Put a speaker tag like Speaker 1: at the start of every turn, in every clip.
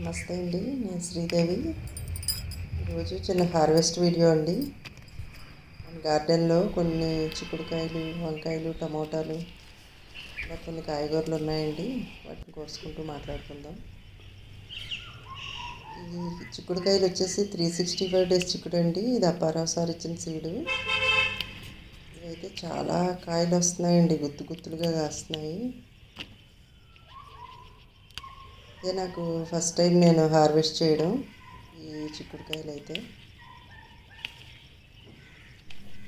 Speaker 1: నమస్తే అండి నేను శ్రీదేవి. ఈరోజు చిన్న హార్వెస్ట్ వీడియో అండి. మన గార్డెన్లో కొన్ని చిక్కుడుకాయలు వంకాయలు టమోటాలు ఇలా కొన్ని కాయగూరలు ఉన్నాయండి. వాటిని కోసుకుంటూ మాట్లాడుకుందాం. ఈ చిక్కుడుకాయలు వచ్చేసి త్రీ సిక్స్టీ ఫైవ్ డేస్ చిక్కుడు అండి. ఇది అప్పారావు సార్ ఇచ్చిన సీడు. ఇవైతే చాలా కాయలు వస్తున్నాయండి గుత్తు గుత్తులుగా కాస్తున్నాయి. ఇదే నాకు ఫస్ట్ టైం నేను హార్వెస్ట్ చేయడం ఈ చిక్కుడుకాయలు అయితే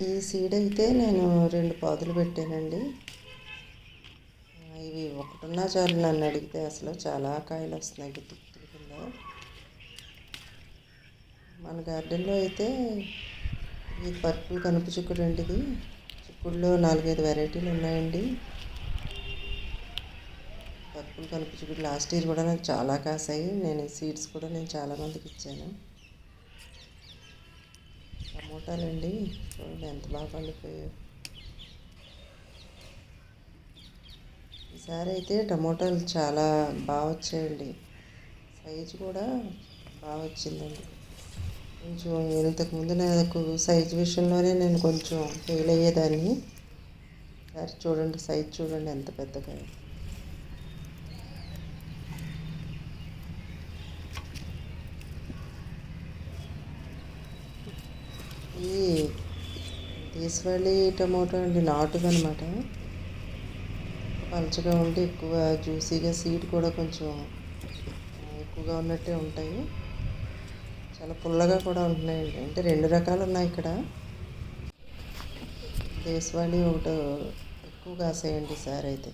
Speaker 1: ఈ సీడ్ అయితే నేను రెండు పాదులు పెట్టానండి. ఇవి ఒకటున్నా చాలు నన్ను అడిగితే అసలు చాలా కాయలు వస్తున్నాయి గుత్తు కింద. మన గార్డెన్లో అయితే ఈ పర్పుల్ కనుపు చిక్కుడు అండి ఇది చిక్కుడులో నాలుగైదు వెరైటీలు ఉన్నాయండి పర్పుల్ కలుపు చిక్కుడు లాస్ట్ ఇయర్ కూడా నాకు చాలా కాసాయి. నేను సీడ్స్ కూడా నేను చాలా మందికి ఇచ్చాను. టమోటాలండి. చూడండి ఎంత బాగా పండిపోయాయి. ఈసారి అయితే టమోటాలు చాలా బాగా వచ్చాయండి. సైజు కూడా బాగా వచ్చిందండి. కొంచెం ఇంతకుముందు నాకు సైజు విషయంలోనే నేను కొంచెం ఫెయిల్ అయ్యేదాన్ని. సరే చూడండి సైజు చూడండి ఎంత పెద్దగా. ఇది దేశవాళీ టమోటో అండి నాటుది అనమాట పలచగా ఉండి ఎక్కువ జ్యూసీగా సీడ్ కూడా కొంచెం ఎక్కువగా ఉన్నట్టే ఉంటాయి. చాలా పుల్లగా కూడా ఉంటున్నాయండి. అంటే రెండు రకాలు ఉన్నాయి ఇక్కడ. దేశవాళీ ఒకటి ఎక్కువ కాసేయండి సార్ అయితే.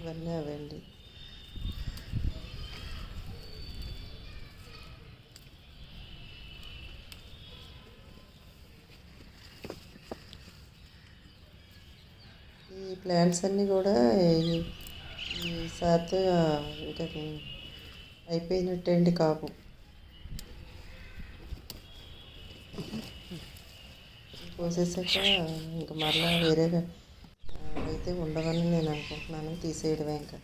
Speaker 1: ఇవన్నీ అవండి ఈ ప్లాంట్స్ అన్నీ కూడా ఈ సార్తో ఇంకా అయిపోయినట్టేయండి కాపు. కోసేసాక ఇంకా మరలా వేరేగా అయితే ఉండవని నేను అనుకుంటున్నాను తీసేయడమే ఇంకా.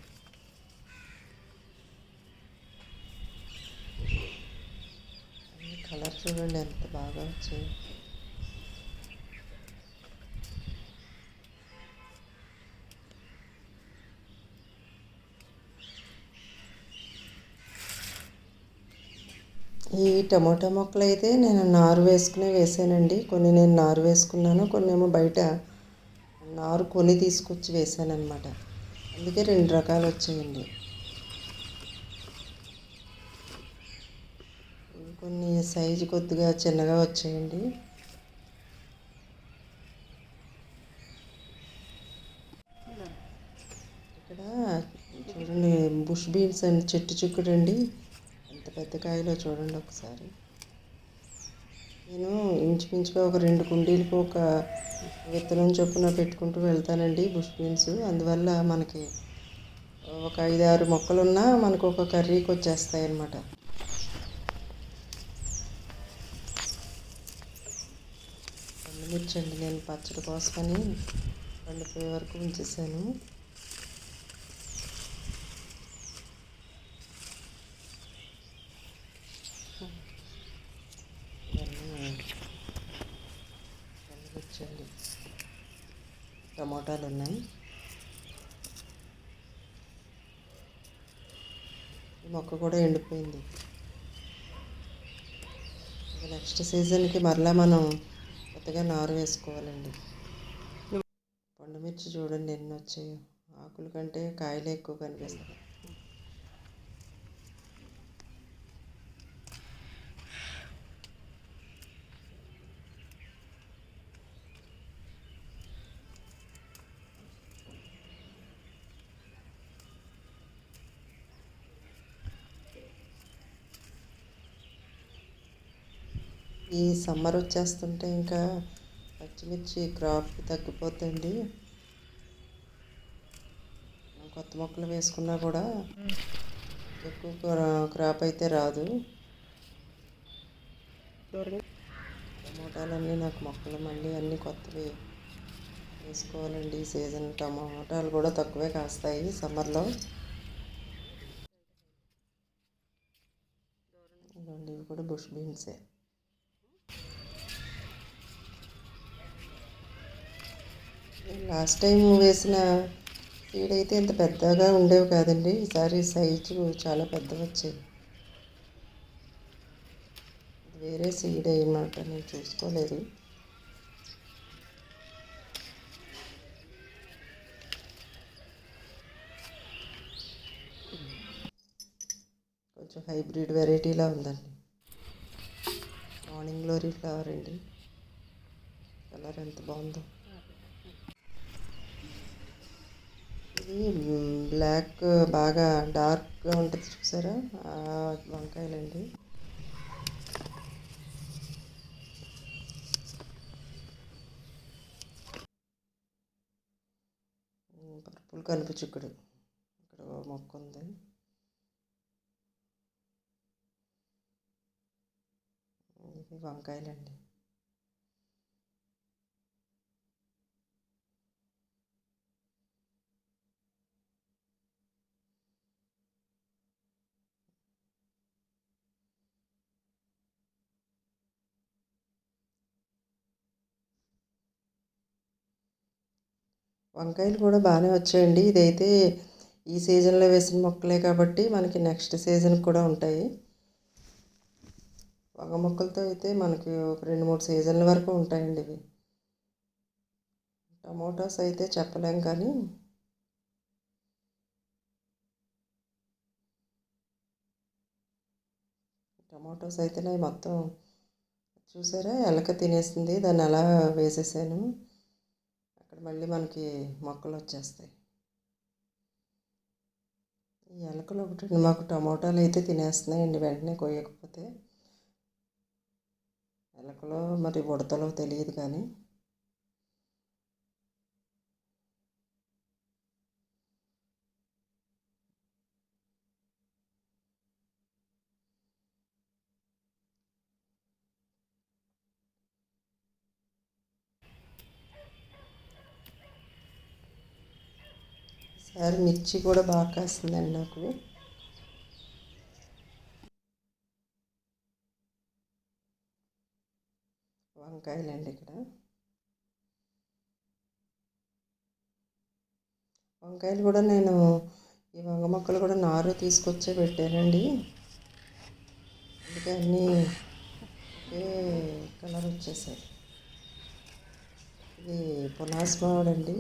Speaker 1: కలర్ చూడండి ఎంత బాగా వచ్చింది. ఈ టమోటా మొక్కలు అయితే నేను నారు వేసుకునే వేసానండి. కొన్ని నేను నారు వేసుకున్నాను కొన్ని ఏమో బయట నారు కొని తీసుకొచ్చి వేసాను అనమాట అందుకే రెండు రకాలు వచ్చాయండి. కొన్ని సైజు కొద్దిగా చిన్నగా వచ్చాయండి. ఇక్కడ చూడండి బుష్ బీన్స్ అండి చెట్టు చిక్కుడు అండి పెద్ద కాయలో చూడండి ఒకసారి. నేను ఇంచుమించుగా ఒక రెండు కుండీలకు ఒక విత్తనం చొప్పున పెట్టుకుంటూ వెళ్తానండి బుష్ బీన్స్. అందువల్ల మనకి ఒక ఐదు ఆరు మొక్కలున్నా మనకు ఒక కర్రీకి వచ్చేస్తాయి అన్నమాట పండుమిర్చి అండి నేను పచ్చడి కోసమని పండిపోయే వరకు ఉంచేసాను. చూడండి. టమాటాలు ఉన్నాయి. ఈ మొక్క కూడా ఎండిపోయింది. నెక్స్ట్ సీజన్కి మరలా మనం కొత్తగా నారు వేసుకోవాలండి. పండుమిర్చి చూడండి ఎన్ని వచ్చాయో. ఆకుల కంటే కాయలే ఎక్కువ కనిపిస్తాయి. ఈ సమ్మర్ వచ్చేస్తుంటే ఇంకా పచ్చిమిర్చి క్రాప్ తగ్గిపోతుంది కొత్త మొక్కలు వేసుకున్నా కూడా ఎక్కువ క్రాప్ అయితే రాదు. టమోటాలన్నీ నాకు మొక్కలు మళ్ళీ అన్నీ కొత్తవి. వేసుకోవాలండి ఈ సీజన్ టమాటాలు కూడా తక్కువే కాస్తాయి సమ్మర్లో. ఇవి కూడా బుష్ బీన్సే. లాస్ట్ టైం వేసిన సీడ్ అయితే ఇంత పెద్దగా ఉండేవి కాదండి. ఈసారి సైజు చాలా పెద్ద వచ్చాయి వేరే సీడ్ అయ్యమాట నేను చూసుకోలేదు. కొంచెం హైబ్రిడ్ వెరైటీలా ఉందండి. మార్నింగ్ గ్లోరీ ఫ్లవర్ అండి. కలర్ ఎంత బాగుందో. ఇది బ్లాక్ బాగా డార్క్గా ఉంటుంది చూసారా? వంకాయలండి. పర్పుల్ కలుపు చిక్కుడు. ఇక్కడ మొక్క ఉంది. వంకాయలండి. వంకాయలు కూడా బాగానే వచ్చాయండి. ఇదైతే ఈ సీజన్లో వేసిన మొక్కలే కాబట్టి మనకి నెక్స్ట్ సీజన్ కూడా ఉంటాయి. వంగ మొక్కలతో అయితే మనకి ఒక రెండు మూడు సీజన్ల వరకు ఉంటాయండి ఇవి. టమోటాస్ అయితే చెప్పలేం కానీ టమాటోస్ అయితేనే మొత్తం చూసారా? ఎలక తినేసింది. దాన్ని అలా వేసేసాను. మళ్ళీ మనకి మొక్కలు వచ్చేస్తాయి. ఈ ఎలకలు ఒకటి మాకు టమోటాలు అయితే తినేస్తున్నాయండి. వెంటనే కొయ్యకపోతే ఎలకలో మరి ఉడతలో తెలియదు కానీ సార్ మిర్చి కూడా బాగా కాస్తుందండి నాకు. వంకాయలండి ఇక్కడ. వంకాయలు కూడా నేను ఈ వంగ మొక్కలు కూడా నారు తీసుకొచ్చే పెట్టానండి. అందుకే అన్నీ ఒకే కలర్ వచ్చేసాయి. ఇది పునాస్ మామిడండి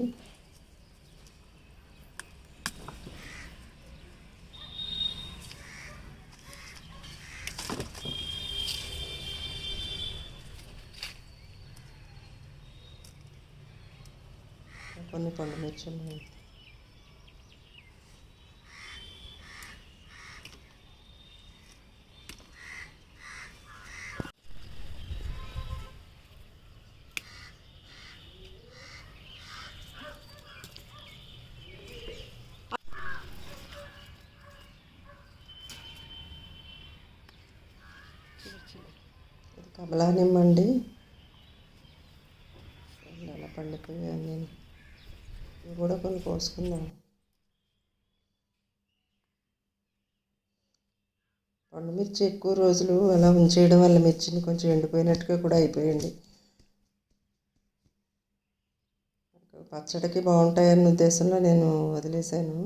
Speaker 1: కొన్ని పండు మిర్చి ఉన్నాయి ఇది కమలా నిమ్మండి ఎలా పండిపోయాను నేను పోసుకుందాం. పండు మిర్చి ఎక్కువ రోజులు అలా ఉంచేయడం వల్ల మిర్చిని కొంచెం ఎండిపోయినట్టుగా కూడా అయిపోయింది పచ్చడికి బాగుంటాయన్న ఉద్దేశంలో నేను వదిలేశాను.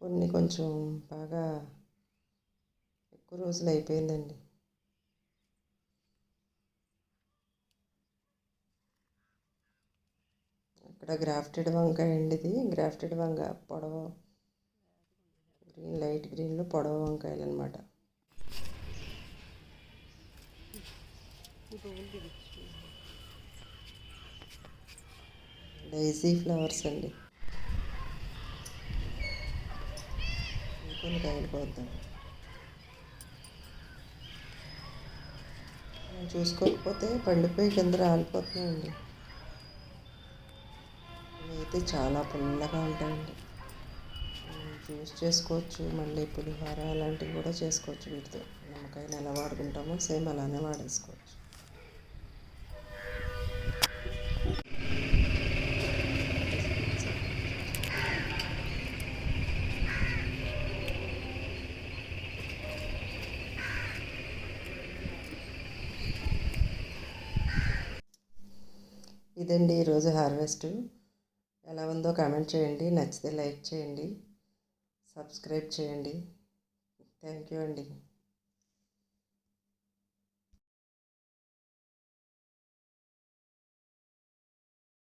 Speaker 1: కొన్ని కొంచెం బాగా ఎక్కువ రోజులు అయిపోయిందండి. ఇక్కడ గ్రాఫ్టెడ్ వంకాయ అండి ఇది. గ్రాఫ్టెడ్ వంకాయ పొడవ గ్రీన్ లైట్ గ్రీన్లో పొడవ వంకాయలు అనమాట డైజీ ఫ్లవర్స్ అండి. కొన్ని కాయలు పోద్దాం చూసుకోకపోతే పండిపోయి కింద రాలిపోతున్నాయండి. అయితే చాలా పుల్లగా ఉంటాయండి. జ్యూస్ చేసుకోవచ్చు మళ్ళీ పులిహోర అలాంటివి కూడా చేసుకోవచ్చు వీటితో. నిమ్మకాయలు ఎలా వాడుకుంటామో సేమ్ అలానే వాడేసుకోవచ్చు. ఇదండి ఈరోజు హార్వెస్ట్. ఎలా ఉందో కామెంట్ చేయండి. నచ్చితే లైక్ చేయండి. సబ్స్క్రైబ్ చేయండి. థ్యాంక్ యూ అండి.